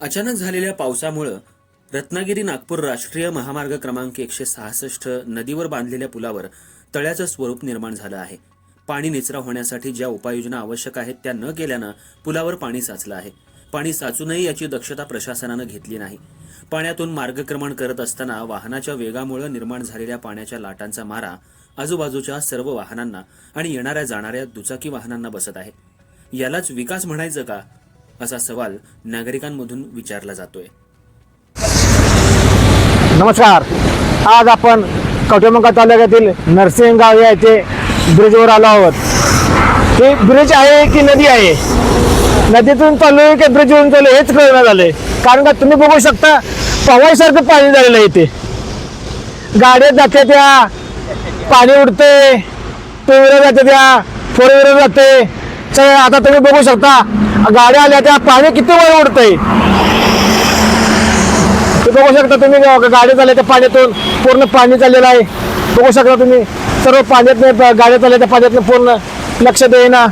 अचानक झालेल्या पावसामुळं रत्नागिरी नागपूर राष्ट्रीय महामार्ग क्रमांक एकशे सहासष्ट नदीवर बांधलेल्या पुलावर तळ्याचं स्वरूप निर्माण झालं आहे. पाणी निचरा होण्यासाठी ज्या उपाययोजना आवश्यक आहेत त्या न केल्यानं पुलावर पाणी साचलं आहे. पाणी साचूनही याची दक्षता प्रशासनानं घेतली नाही. पाण्यातून मार्गक्रमण करत असताना वाहनाच्या वेगामुळे निर्माण झालेल्या पाण्याच्या लाटांचा मारा आजूबाजूच्या सर्व वाहनांना आणि येणाऱ्या जाणाऱ्या दुचाकी वाहनांना बसत आहे. यालाच विकास म्हणायचं का? असा सवाल नागरिकांमधून विचारला जातोय. नमस्कार. आज आपण कवटेमंका तालुक्यातील नरसिंहगाव या येथे ब्रिजवर आलो आहोत. हे ब्रिज आहे की नदी आहे? नदीतून चालू की ब्रिजवरून चालू हेच कळणं झालंय. कारण का तुम्ही बघू शकता पवाईसारखं पाणी झालेलं आहे इथे. गाड्या जात्या त्या पाणी उडते. टू व्हीलर जाते त्या. फोर व्हीलर जाते. आता तुम्ही बघू शकता गाड्या आल्या त्या पाणी किती वर उडतंय. ते बघू शकता तुम्ही गाडी चालल्या त्या पाण्यातून. पूर्ण पाणी चाललेलं आहे. बघू शकता तुम्ही सर्व पाण्यात गाड्या चालल्या त्या पाण्यातनं पूर्ण. लक्ष देईना.